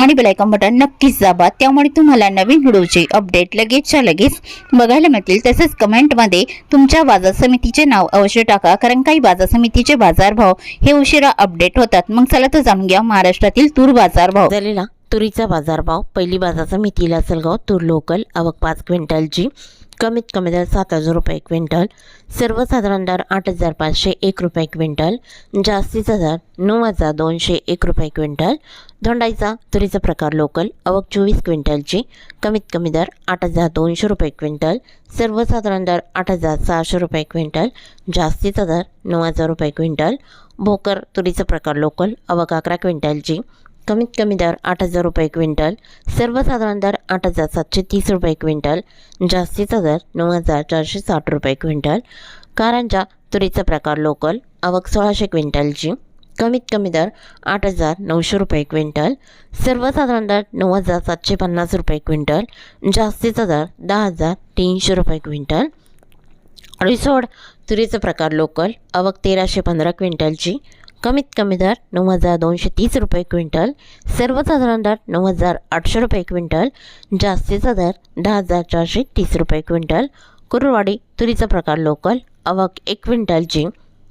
आणि bell icon button नक्कीच दाबा. त्यामुळे तुम्हाला नवीन व्हिडिओचे अपडेट लगेचच्या लगेच बघायला मिळतील. तसेच कमेंटमध्ये तुमच्या बाजार समितीचे नाव अवश्य टाका. कारण काही बाजार समितीचे बाजारभाव हे उशिरा अपडेट होतात. मग चला तर जाणून घ्या महाराष्ट्रातील तूर बाजारभाव. झालेला तुरीचा बाजारभाव पहिली बाजार समितीला असेलगाव तूर लोकल आवक पाच क्विंटलची. कमीत कमी दर सात हजार रुपये क्विंटल सर्वसाधारण दर आठ हजार पाचशे एक रुपये क्विंटल जास्तीचा दर नऊ हजार दोनशे एक रुपये क्विंटल. धोंडाईचा तुरीचा प्रकार लोकल अवक चोवीस क्विंटलची कमीत कमी दर आठ हजार दोनशे रुपये क्विंटल सर्वसाधारण दर आठ हजार सहाशे रुपये क्विंटल जास्तीचा दर नऊ हजार रुपये क्विंटल. भोकर तुरीचा प्रकार लोकल अवक अकरा क्विंटलची कमीत कमी दर आठ हजार रुपये क्विंटल सर्वसाधारण दर आठ हजार सातशे तीस रुपये क्विंटल जास्तीचा दर नऊ हजार चारशे साठ रुपये क्विंटल. कारंजा तुरीचा प्रकार लोकल आवक सोळाशे क्विंटलची. कमीत कमी दर आठ हजार नऊशे रुपये क्विंटल सर्वसाधारण दर नऊ हजार सातशे पन्नास रुपये क्विंटल जास्तीचा दर दहा हजार तीनशे रुपये क्विंटल. रिसोड तुरीचा प्रकार लोकल आवक तेराशे पंधरा क्विंटलची. कमीत कमी दर नऊ हजार दोनशे तीस रुपये क्विंटल सर्वसाधारण दर नऊ हजार आठशे रुपये क्विंटल जास्तीचा दर दहा हजार चारशे तीस रुपये क्विंटल. कुरुवाडी तुरीचा प्रकार लोकल आवक एक क्विंटलची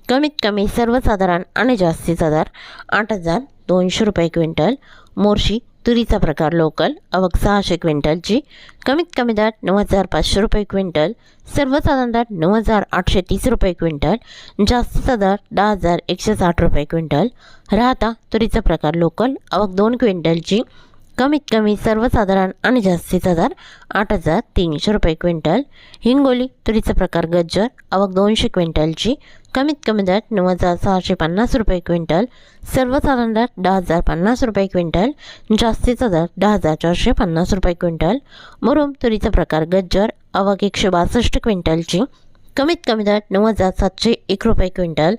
कमीत कमी सर्वसाधारण आणि जास्तीचा दर आठ हजार दोनशे रुपये क्विंटल. मोर्शी तुरीचा प्रकार लोकल अवक सहाशे क्विंटलची. कमीत कमी दाट नऊ हजार पाचशे रुपये क्विंटल. सर्वसाधारण दाट नऊ हजार आठशे तीस रुपये क्विंटल. जास्तीचा दाट दहा हजार एकशे साठ रुपये क्विंटल. राहता तुरीचा प्रकार लोकल अवक दोन क्विंटलची. कमीत कमी सर्वसाधारण आणि जास्तीचा दर आठ हजार तीनशे रुपये क्विंटल. हिंगोली तुरीचा प्रकार गज्जर आवक दोनशे क्विंटलची कमीत कमी दर नऊ हजार सहाशे पन्नास रुपये क्विंटल. सर्वसाधारण दर दहा हजार पन्नास रुपये क्विंटल. जास्तीचा दर दहा हजार चारशे पन्नास रुपये क्विंटल. मुरुम तुरीचा प्रकार गज्जर आवक एकशे बासष्ट क्विंटलची कमीत कमी दरात नऊ हजार सातशे एक रुपये क्विंटल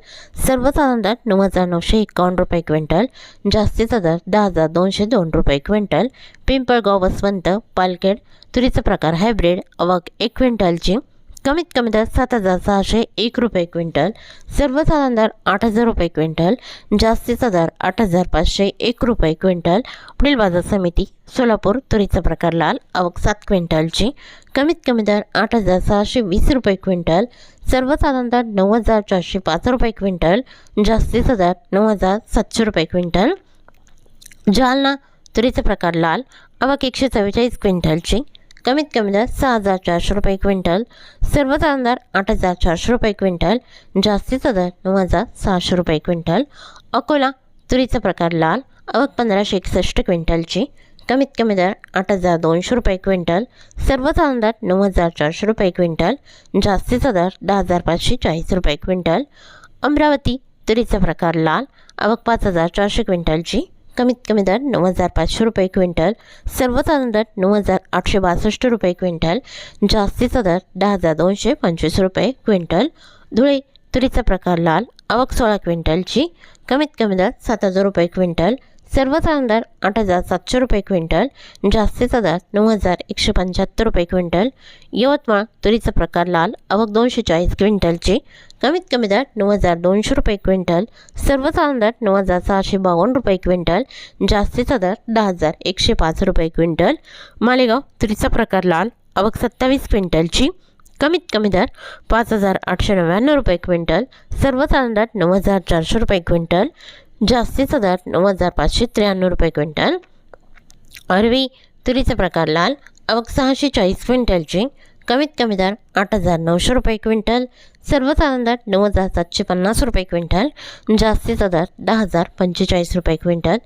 सर्वसाधारण दरात नऊ हजार नऊशे एकावन्न रुपये क्विंटल जास्तीचा दर दहा हजार दोनशे दोन रुपये क्विंटल. पिंपळगाव वसवंत पालखेड तुरीचा प्रकार हायब्रिड अवाक एक क्विंटलची कमीत कमी दर सात हजार सहाशे एक रुपये क्विंटल सर्वसाधारण दर आठ हजार रुपये क्विंटल जास्तीचा दर आठ हजार पाचशे एक रुपये क्विंटल. पुढील बाजार समिती सोलापूर तुरीचा प्रकार लाल आवक सात क्विंटलची कमीत कमी दर आठ हजार सहाशे वीस रुपये क्विंटल सर्वसाधारण दर नऊ हजार चारशे पाच रुपये क्विंटल जास्तीचा दर नऊ हजार सातशे रुपये क्विंटल. जालना तुरीचा प्रकार लाल आवक एकशे चव्वेचाळीस क्विंटलची कमीत कमी दर सहा हजार चारशे रुपये क्विंटल सर्वसाधारण दर आठ हजार चारशे रुपये क्विंटल जास्तीचा दर नऊ हजार सहाशे रुपये क्विंटल अकोला तुरीचा प्रकार लाल आवक पंधराशे एकसष्ट क्विंटलची कमीत कमी दर आठ हजार दोनशे रुपये क्विंटल सर्वसाधारण दर नऊ हजार चारशे रुपये क्विंटल जास्तीचा दर दहा हजार पाचशे चाळीस रुपये क्विंटल अमरावती तुरीचा प्रकार लाल आवक पाच हजार चारशे क्विंटलची कमीत कमी दर नऊ हजार पाचशे रुपये क्विंटल सर्वसाधारण दर नऊ हजार आठशे बासष्ट रुपये क्विंटल जास्तीचा दर दहा हजार दोनशे पंचवीस रुपये क्विंटल. धुळे तुरीचा प्रकार लाल आवक सोळा क्विंटलची कमीत कमी दर सात हजार रुपये क्विंटल. सर्वसाधारण दर आठ हजार सातशे रुपये क्विंटल जास्तीचा दर नऊ हजार एकशे पंच्याहत्तर रुपये क्विंटल. यवतमाळ तुरीचा प्रकार लाल आवक दोनशे चाळीस क्विंटलची. कमीत कमी दर नऊ हजार दोनशे रुपये क्विंटल. सर्वसाधारण दर नऊ हजार सहाशे बावन्न रुपये क्विंटल जास्तीचा दर दहा हजार एकशे पाच रुपये क्विंटल. मालेगाव तुरीचा प्रकार लाल आवक सत्तावीस क्विंटलची. कमीत कमी दर पाच हजार आठशे नव्याण्णव रुपये क्विंटल. सर्वसाधारण दर नऊ हजार चारशे रुपये क्विंटल. जास्तीचा दर नऊ हजार पाचशे त्र्याण्णव रुपये क्विंटल. अरवी तुरीचा प्रकार लाल. आवक सहाशे चाळीस क्विंटलची. कमीत कमी दर आठ हजार नऊशे रुपये क्विंटल. सर्वसाधारण दर नऊ हजार सातशे पन्नास रुपये क्विंटल. जास्तीचा दर दहा हजार पंचेचाळीस रुपये क्विंटल.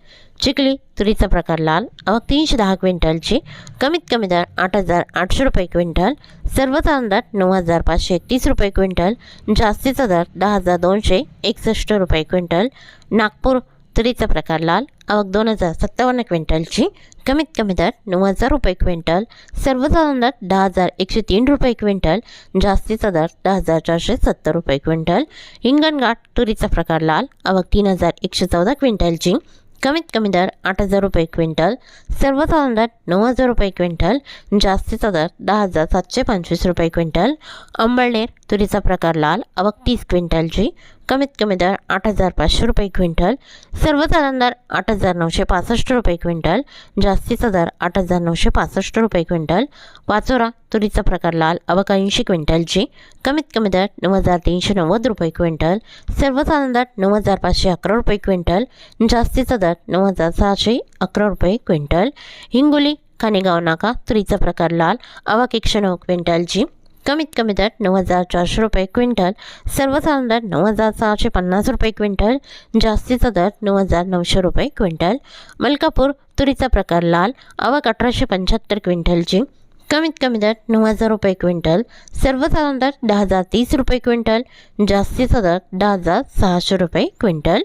चिखली तुरीचा प्रकार लाल आवक तीनशे दहा क्विंटलची कमीत कमी दर आठ हजार आठशे रुपये क्विंटल सर्वसाधारण दर नऊ हजार पाचशे एकतीस रुपये क्विंटल जास्तीचा दर दहा हजार दोनशे एकसष्ट रुपये क्विंटल नागपूर तुरीचा प्रकार लाल आवक दोन हजार सत्तावन्न क्विंटलची कमीत कमी दर नऊ हजार रुपये क्विंटल सर्वसाधारण दर दहा हजार एकशे तीन रुपये क्विंटल जास्तीचा दर दहा हजार चारशे सत्तर रुपये क्विंटल हिंगणघाट तुरीचा प्रकार लाल आवक तीन हजार एकशे चौदा क्विंटलची कमीत कमी दर आठ हजार रुपये क्विंटल सर्वसाधारण दर नऊ हजार रुपये क्विंटल जास्तीचा दर दहा हजार सातशे पंचवीस रुपये क्विंटल अंबळनेर तुरीचा प्रकार लाल आवक तीस क्विंटलची कमीत कमी दर आठ हजार पाचशे रुपये क्विंटल. सर्वसाधारण दर आठ हजार नऊशे पासष्ट रुपये क्विंटल. जास्तीचा दर आठ हजार नऊशे पासष्ट रुपये क्विंटल. पाचोरा तुरीचा प्रकार लाल आवक ऐंशी क्विंटलची. कमीत कमी दर नऊ हजार तीनशे नव्वद रुपये क्विंटल. सर्वसाधारण दर नऊ हजार पाचशे अकरा रुपये क्विंटल. जास्तीचा दर नऊ हजार सहाशे अकरा रुपये क्विंटल. हिंगोली खानेगाव नाका तुरीचा प्रकार लाल आवक एकशे नऊ क्विंटलची. कमीत कमी दर नऊ हजार चारशे रुपये क्विंटल सर्वसाधारण दर नऊ हजार सहाशे पन्नास रुपये क्विंटल जास्तीचा दर नऊ हजार नऊशे रुपये क्विंटल. मलकापूर तुरीचा प्रकार लाल आवक अठराशे पंच्याहत्तर क्विंटलची कमीत कमी दर नऊ हजार रुपये क्विंटल सर्वसाधारण दर दहा हजार तीस रुपये क्विंटल जास्तीचा दर दहा हजार सहाशे रुपये क्विंटल.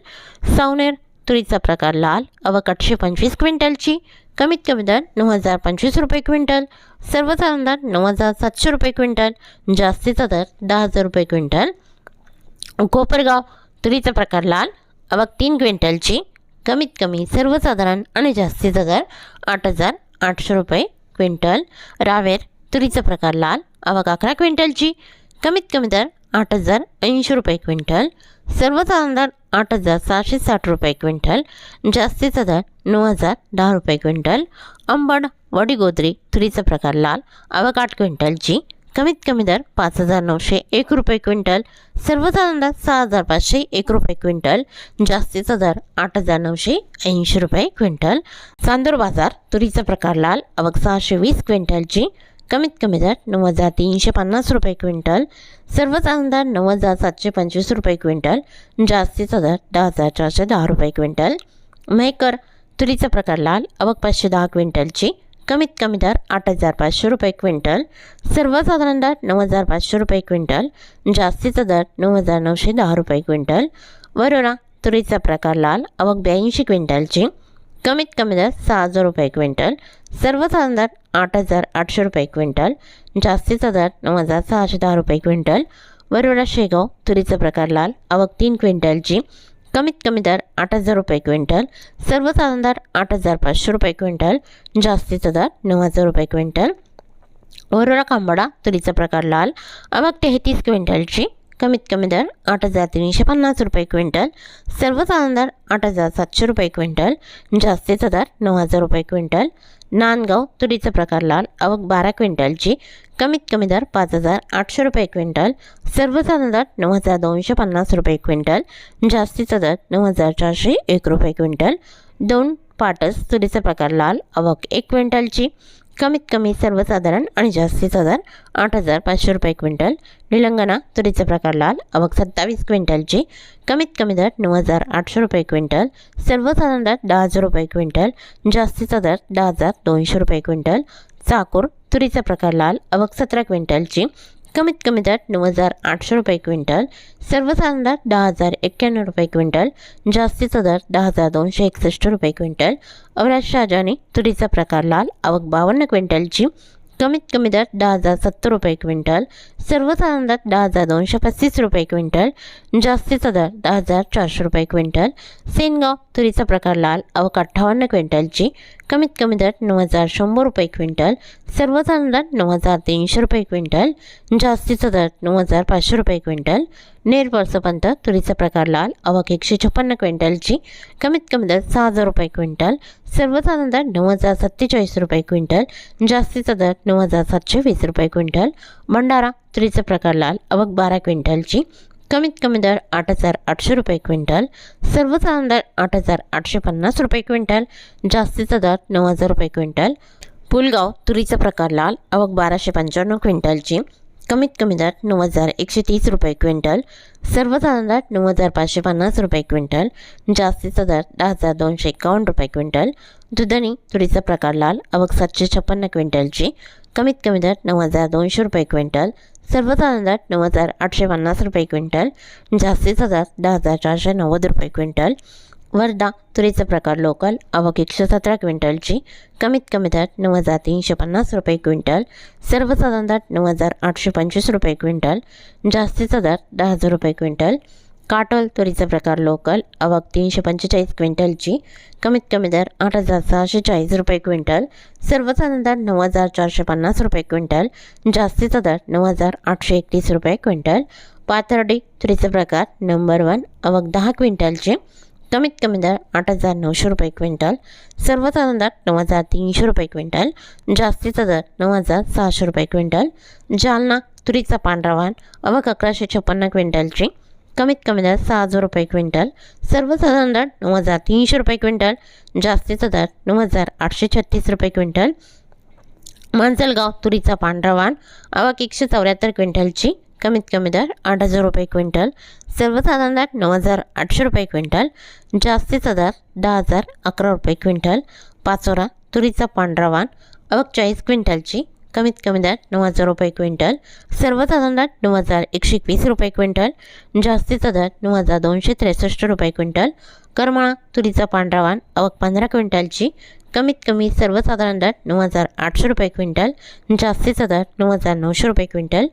सावनेर तुरीचा प्रकार लाल आवक आठशे पंचवीस क्विंटलची कमीत कमी दर नऊ हजार पंचवीस रुपये क्विंटल सर्वसाधारण दर नऊ हजार सातशे रुपये क्विंटल जास्तीचा दर दहा हजार रुपये क्विंटल. कोपरगाव तुरीचा प्रकार लाल अवघ तीन क्विंटलची कमीत कमी सर्वसाधारण आणि जास्तीचा दर आठ हजार आठशे रुपये क्विंटल. रावेर तुरीचा प्रकार लाल अवघ अकरा क्विंटलची कमीत कमी दर आठ हजार ऐंशी रुपये क्विंटल. सर्वसाधारण दर आठ हजार सहाशे साठ रुपये क्विंटल जास्तीचा दर नऊ हजार दहा रुपये क्विंटल अंबड वडीगोदरी तुरीचा प्रकार लाल आवक आठ क्विंटलची कमीत कमी दर पाच हजार नऊशे एक रुपये क्विंटल सर्वसाधारण दर सहा हजार पाचशे एक रुपये क्विंटल जास्तीचा दर आठ हजार नऊशे ऐंशी रुपये क्विंटल चांदूर बाजार तुरीचा प्रकार लाल आवक सहाशे वीस क्विंटलची कमीत कमी दर नऊ हजार तीनशे पन्नास रुपये क्विंटल. सर्वसाधारण दर नऊ हजार सातशे पंचवीस रुपये क्विंटल. जास्तीचा दर दहा हजार चारशे दहा रुपये क्विंटल. मेहकर तुरीचा प्रकार लाल अवघ पाचशे दहा क्विंटलची. कमीत कमी दर आठ हजार पाचशे रुपये क्विंटल. सर्वसाधारण दर नऊ हजार पाचशे रुपये क्विंटल. जास्तीचा दर नऊ हजार नऊशे दहा रुपये क्विंटल. वरोरा तुरीचा प्रकार लाल आवक ब्याऐंशी क्विंटलची. कमीत कमी दर सहा हजार रुपये क्विंटल. सर्वसाधारण दर आठ हजार आठशे रुपये क्विंटल. जास्तीचा दर नऊ हजार सहाशे दहा रुपये क्विंटल. वरोरा शेगाव तुरीचा प्रकार लाल. आवक तीन क्विंटलची. कमीत कमी दर आठ हजार रुपये क्विंटल. सर्वसाधारण दर आठ हजार पाचशे रुपये क्विंटल. जास्तीचा दर नऊ हजार रुपये क्विंटल. वरोडा कांबडा तुरीचा प्रकार लाल. आवक तेहतीस क्विंटलची. कमीत कमी दर आठ हजार तीनशे पन्नास रुपये क्विंटल सर्वसाधारण दर आठ हजार सातशे रुपये क्विंटल जास्तीचा दर नऊ हजार रुपये क्विंटल. नांदगाव तुरीचा प्रकार लाल आवक बारा क्विंटलची कमीत कमी दर पाच हजार आठशे रुपये क्विंटल सर्वसाधारण दर नऊ हजार दोनशे पन्नास रुपये क्विंटल जास्तीचा दर नऊ हजार चारशे एक रुपये क्विंटल. दोन पाटस तुरीचा प्रकार लाल आवक एक क्विंटलची कमीत कमी सर्वसाधारण आणि जास्तीचा दर आठ हजार पाचशे रुपये क्विंटल. निलंगणा तुरीचा प्रकार लाल आवक सत्तावीस क्विंटलची कमीत कमी दर नऊ हजार आठशे रुपये क्विंटल. सर्वसाधारण दर दहा हजार रुपये क्विंटल. जास्तीचा दर दहा हजार दोनशे रुपये क्विंटल. चाकूर तुरीचा प्रकार लाल अवघ सतरा क्विंटलची कमीत कमी दर नऊ हजार आठशे रुपये क्विंटल सर्वसाधारण दर दहा हजार एक्क्याण्णव रुपये क्विंटल जास्तीचा दर दहा हजार दोनशे एकसष्ट रुपये क्विंटल. अवराज शाहजानी तुरीचा प्रकार लाल आवक बावन्न क्विंटलची. कमीत कमी दर दहा हजार सत्तर रुपये क्विंटल सर्वसाधारण दर दहा हजार दोनशे पस्तीस रुपये क्विंटल जास्तीचा दर दहा हजार चारशे रुपये क्विंटल. सेनगाव तुरीचा प्रकार लाल अवक अठ्ठावन्न क्विंटलची कमीत कमी दर नऊ हजार शंभर रुपये क्विंटल सर्वसाधारण दर नऊ हजार तीनशे रुपये क्विंटल जास्तीचा दर नऊ हजार पाचशे रुपये क्विंटल. नेर तुरीचा प्रकार लाल अवक एकशे छप्पन्न क्विंटलची कमीत कमी दर सहा हजार रुपये क्विंटल सर्वसाधारण दर नऊ हजार सत्तेचाळीस रुपये क्विंटल जास्तीचा दर नऊ हजार सातशे वीस रुपये क्विंटल भंडारा तुरीचा प्रकार लाल आवक बारा क्विंटलची कमीत कमी दर आठ हजार आठशे रुपये क्विंटल सर्वसाधारण दर आठ हजार आठशे पन्नास रुपये क्विंटल जास्तीचा दर नऊ हजार रुपये क्विंटल पुलगाव तुरीचा प्रकार लाल अवक बाराशे पंच्याण्णव क्विंटलची कमीत कमी दर नऊ हजार एकशे तीस रुपये क्विंटल सर्वसाधारण दर नऊ हजार पाचशे पन्नास रुपये क्विंटल जास्तीचा दर दहा हजार दोनशे एकावन्न रुपये क्विंटल दुधणी तुरीचा प्रकार लाल आवक सातशे छप्पन्न क्विंटलची कमीत कमी दर नऊ हजार दोनशे रुपये क्विंटल सर्वसाधारण दर नऊ हजार आठशे पन्नास रुपये क्विंटल जास्तीचा दर दहा हजार चारशे नव्वद रुपये क्विंटल वर्धा तुरीचा प्रकार लोकल आवक एकशे सतरा क्विंटलची कमीत कमी दर नऊ हजार तीनशे पन्नास रुपये क्विंटल सर्वसाधारण दर नऊ हजार आठशे पंचवीस रुपये क्विंटल जास्तीचा दर दहा हजार रुपये क्विंटल काटोल तुरीचा प्रकार लोकल आवक तीनशे पंचेचाळीस क्विंटलची कमीत कमी दर आठ हजार सहाशे चाळीस रुपये क्विंटल सर्वसाधारण दर नऊ हजार चारशे पन्नास रुपये क्विंटल जास्तीचा दर नऊ हजार आठशे एकतीस रुपये क्विंटल पाथर्डी तुरीचा प्रकार नंबर वन आवक दहा क्विंटलचे कमीत कमी दर आठ हजार नऊशे रुपये क्विंटल सर्वसाधारण दर नऊ हजार तीनशे रुपये क्विंटल जास्तीचा दर नऊ हजार सहाशे रुपये क्विंटल जालना तुरीचा पांढरा वाण अवक अकराशे छप्पन्न क्विंटलची कमीत कमी दर सहा हजार रुपये क्विंटल सर्वसाधारण दर नऊ हजार तीनशे रुपये क्विंटल जास्तीचा दर नऊ हजार आठशे छत्तीस रुपये क्विंटल मांजलगाव तुरीचा पांढरा वाण आवक एकशे चौऱ्याहत्तर क्विंटलची कमीत कमी दर आठ हजार रुपये क्विंटल सर्वसाधारण दर नऊ हजार आठशे रुपये क्विंटल जास्तीचा दर दहा हजार अकरा रुपये क्विंटल पाचोरा तुरीचा पांढरा वाण अवक चाळीस क्विंटलची कमीत कमी दर नऊ हजार रुपये क्विंटल सर्वसाधारण दर नऊ हजार एकशे एकवीस रुपये क्विंटल जास्तीचा दर नऊ हजार दोनशे त्रेसष्ट रुपये क्विंटल करमाळा तुरीचा पांढरा वाण आवक पंधरा क्विंटलची कमीत कमी सर्वसाधारण दर नऊ हजार आठशे रुपये क्विंटल जास्तीचा दर नऊ हजार नऊशे रुपये क्विंटल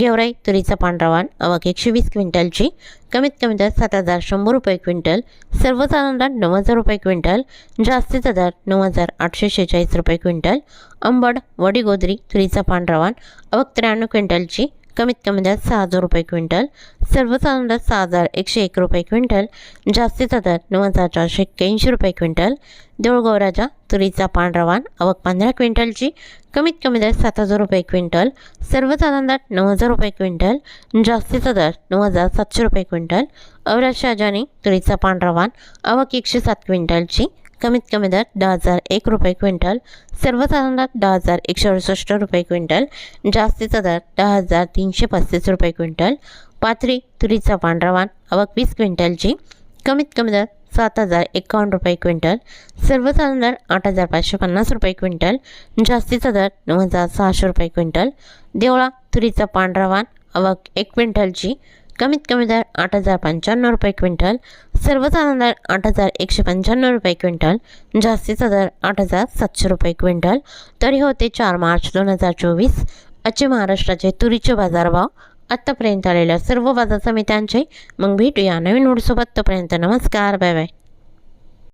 गेवराई तुरीचा पांढरा वाण एकशे वीस क्विंटलची कमीत कमी दर सात हजार शंभर रुपये क्विंटल सर्वसाधारण दर नऊ हजार रुपये क्विंटल जास्तीचा दर नऊ हजार आठशे शेहेचाळीस रुपये क्विंटल अंबड वडीगोदरी तुरीचा पांढरा वाण आवक त्र्याण्णव क्विंटलची कमीत कमी दर सहा हजार रुपये क्विंटल सर्वसाधारण दर सहा हजार एकशे एक रुपये क्विंटल जास्तीचा दर नऊ हजार चारशे एक्क्याऐंशी रुपये क्विंटल देऊळगौराच्या तुरीचा पांढरा वाण आवक पंधरा क्विंटलची कमीत कमी दर सात हजार रुपये क्विंटल सर्वसाधारण दर नऊ हजार रुपये क्विंटल जास्तीचा दर नऊ हजार सातशे रुपये क्विंटल अवराज शाहजानी तुरीचा पांढरा वाण आवक एकशे सात क्विंटलची कमीत कमी दर दहा हजार एक रुपये क्विंटल सर्वसाधारण दर दहा हजार एकशे अडुसष्ट रुपये क्विंटल जास्तीचा दर दहा हजार तीनशे पस्तीस रुपये क्विंटल पाथरी तुरीचा पांढरा वाण आवक वीस क्विंटलची कमीत कमी दर सात हजार एकावन्न रुपये क्विंटल सर्वसाधारण दर आठ हजार पाचशे पन्नास रुपये क्विंटल जास्तीचा दर नऊ हजार सहाशे रुपये क्विंटल देवळा तुरीचा पांढरा वाण आवक एक क्विंटलची कमीत कमी दर आठ हजार पंच्याण्णव रुपये क्विंटल सर्वसाधारण दर आठ हजार एकशे पंच्याण्णव रुपये क्विंटल जास्तीचा दर आठ हजार सातशे रुपये क्विंटल. तरी होते चार मार्च दोन हजार चोवीस आजचे महाराष्ट्राचे तुरीचे बाजारभाव. आत्तापर्यंत आलेल्या सर्व बाजार समित्यांचे मग भेटूया नवीन नोटसोबत तोपर्यंत नमस्कार बाय बाय.